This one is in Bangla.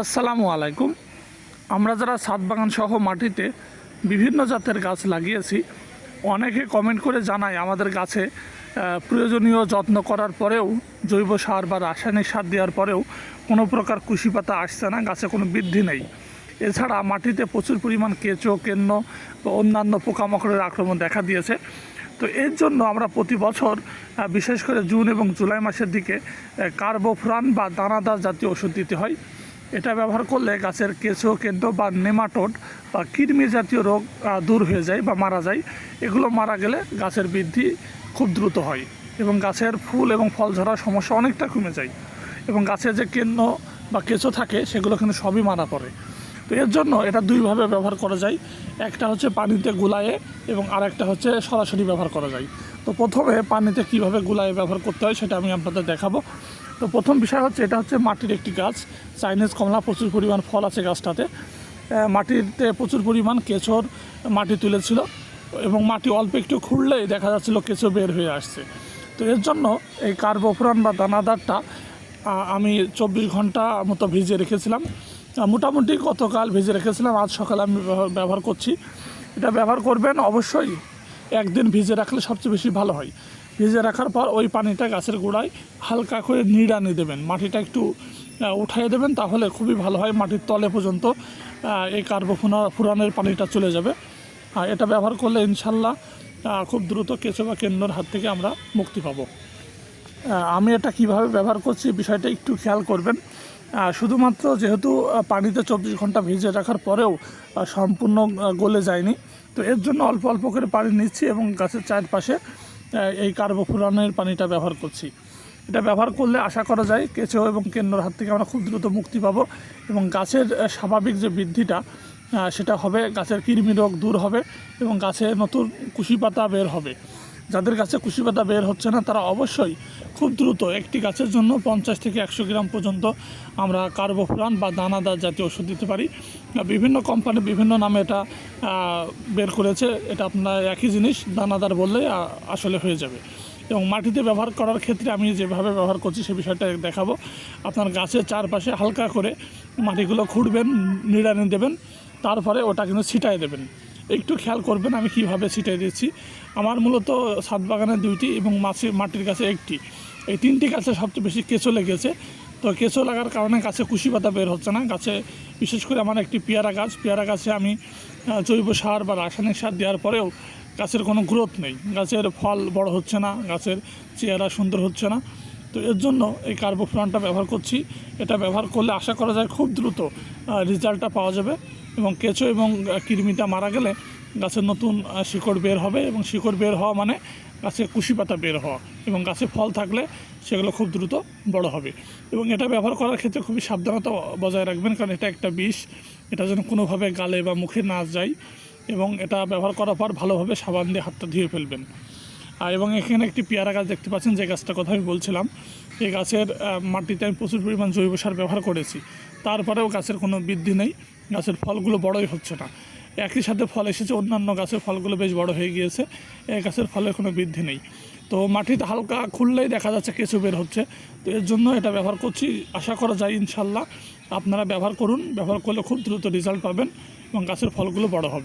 আসসালামু আলাইকুম। আমরা যারা ছাদ বাগান সহ মাটিতে বিভিন্ন জাতের গাছ লাগিয়েছি, অনেকে কমেন্ট করে জানায় আমাদের গাছে প্রয়োজনীয় যত্ন করার পরেও, জৈব সার বা রাসায়নিক সার দেওয়ার পরেও কোনো প্রকার কুশি পাতা আসছে না, গাছে কোনো বৃদ্ধি নেই। এছাড়া মাটিতে প্রচুর পরিমাণ কেঁচো, কেন্ন বা অন্যান্য পোকামাকড়ের আক্রমণ দেখা দিয়েছে। তো এর জন্য আমরা প্রতি বছর বিশেষ করে জুন এবং জুলাই মাসের দিকে কার্বোফ্রান বা দানাদার জাতীয় ওষুধ দিতে হয়। এটা ব্যবহার করলে গাছের কেঁচো, কেন্দ্র বা নেমাটোড বা কৃমি জাতীয় রোগ দূর হয়ে যায় বা মারা যায়। এগুলো মারা গেলে গাছের বৃদ্ধি খুব দ্রুত হয় এবং গাছের ফুল এবং ফল ঝরার সমস্যা অনেকটা কমে যায় এবং গাছের যে কেন্দ্র বা কেঁচো থাকে, সেগুলো কিন্তু সবই মারা পড়ে। তো এর জন্য এটা দুইভাবে ব্যবহার করা যায়। একটা হচ্ছে পানিতে গুলায়ে এবং আরেকটা হচ্ছে সরাসরি ব্যবহার করা যায়। তো প্রথমে পানিতে কীভাবে গুলায়ে ব্যবহার করতে হয় সেটা আমি আপনাদের দেখাবো। তো প্রথম বিষয় হচ্ছে, এটা হচ্ছে মাটির একটি গাছ। চাইনিজ কমলা প্রচুর পরিমাণ ফল আছে গাছটাতে। মাটিতে প্রচুর পরিমাণ কেঁচোর মাটি তুলেছিল এবং মাটি অল্প একটু খুঁড়লেই দেখা যাচ্ছিল কেঁচো বের হয়ে আসছে। তো এর জন্য এই কার্বোফুরান বা দানাদারটা আমি চব্বিশ ঘণ্টা মতো ভিজিয়ে রেখেছিলাম। মোটামুটি গতকাল ভিজে রেখেছিলাম, আজ সকালে আমি ব্যবহার- ব্যবহার করছি। এটা ব্যবহার করবেন অবশ্যই, একদিন ভিজে রাখলে সবচেয়ে বেশি ভালো হয়। ভিজে রাখার পর ওই পানিটা গাছের গোড়ায় হালকা করে নিড়ানি দেবেন। মাটিটা একটু উঠাই দেবেন তাহলে খুবই ভালো হয় মাটির তলে পর্যন্ত এই কার্বোফোনা ফুরানের পানিটা চলে যাবে। আর এটা ব্যবহার করলে ইনশাল্লাহ খুব দ্রুত কেঁচো বা কেন্দ্রর হাত থেকে আমরা মুক্তি পাবো। আমি এটা কীভাবে ব্যবহার করছি বিষয়টা একটু খেয়াল করবেন। শুধুমাত্র যেহেতু পানিতে চব্বিশ ঘণ্টা ভিজে রাখার পরেও সম্পূর্ণ গলে যায়নি, তো এর জন্য অল্প অল্প করে পানি নিচ্ছি এবং গাছের চারপাশে এই কার্বোফুরানের পানিটা ব্যবহার করছি। এটা ব্যবহার করলে আশা করা যায় কেঁচো এবং কেন্দ্রর হাত থেকে আমরা খুব দ্রুত মুক্তি পাবো এবং গাছের স্বাভাবিক যে বৃদ্ধিটা সেটা হবে গাছের কৃমি রোগ দূর হবে এবং গাছে নতুন কুশি পাতা বের হবে। যাদের গাছে কুশি পাতা বের হচ্ছে না, তারা অবশ্যই খুব দ্রুত একটি গাছের জন্য পঞ্চাশ থেকে একশো গ্রাম পর্যন্ত আমরা কার্বোফুরান বা দানাদার জাতীয় ওষুধ দিতে পারি। বিভিন্ন কোম্পানি বিভিন্ন নামে এটা বের করেছে। এটা আপনার একই জিনিস দানাদার বললেই আহ, আসলে হয়ে যাবে। এবং মাটিতে ব্যবহার করার ক্ষেত্রে আমি যেভাবে ব্যবহার করছি সে বিষয়টা দেখাবো। আপনার গাছের চারপাশে হালকা করে মাটিগুলো খুঁড়বেন নিড়ানি দেবেন তারপরে ওটা কিন্তু ছিটাই দেবেন। একটু খেয়াল করবেন আমি কীভাবে ছিটাই দিচ্ছি। আমার মূলত ছাদ বাগানে দুইটি এবং মাছি মাটির কাছে একটি। এই তিনটি গাছে সবচেয়ে বেশি কেঁচো লেগেছে। তো কেঁচো লাগার কারণে গাছে কুশি পাতা বের হচ্ছে না। গাছে বিশেষ করে আমার একটি পেয়ারা গাছ। পেয়ারা গাছে আমি জৈব সার বা রাসায়নিক সার দেওয়ার পরেও গাছের কোনো গ্রোথ নেই। গাছের ফল বড় হচ্ছে না, গাছের চেহারা সুন্দর হচ্ছে না। তো এর জন্য এই কার্বোফ্রানটা ব্যবহার করছি। এটা ব্যবহার করলে আশা করা যায় খুব দ্রুত রেজাল্টটা পাওয়া যাবে এবং কেঁচো এবং কৃমিটা মারা গেলে গাছের নতুন শিকড় বের হবে এবং শিকড় বের হওয়া মানে গাছে কুশি পাতা বের হওয়া এবং গাছে ফল থাকলে সেগুলো খুব দ্রুত বড় হবে। এবং এটা ব্যবহার করার ক্ষেত্রে খুবই সাবধানতা বজায় রাখবেন কারণ এটা একটা বিষ, এটা যেন কোনোভাবে গালে বা মুখে না যায় এবং এটা ব্যবহার করার পর ভালোভাবে সাবান দিয়ে হাতটা ধুয়ে ফেলবেন। এবং এখানে একটি পেয়ারা গাছ দেখতে পাচ্ছেন, যে গাছটার কথা আমি বলছিলাম। এই গাছের মাটিতে আমি প্রচুর পরিমাণ জৈব সার ব্যবহার করেছি। তারপরেও গাছের কোনো বৃদ্ধি নেই, গাছের ফলগুলো বড়ই হচ্ছে না। একই সাথে ফল এসেছে। অন্যান্য গাছের ফলগুলো বেশ বড় হয়ে গিয়েছে। এই গাছের ফলে কোনো বৃদ্ধি নেই। তো মাটিতে হালকা খুললেই দেখা যাচ্ছে কেঁচো বের হচ্ছে। তো এর জন্য এটা ব্যবহার করছি। আশা করা যায় ইনশাল্লাহ আপনারা ব্যবহার করুন। ব্যবহার করলে খুব দ্রুত রেজাল্ট পাবেন এবং গাছের ফলগুলো বড় হবে।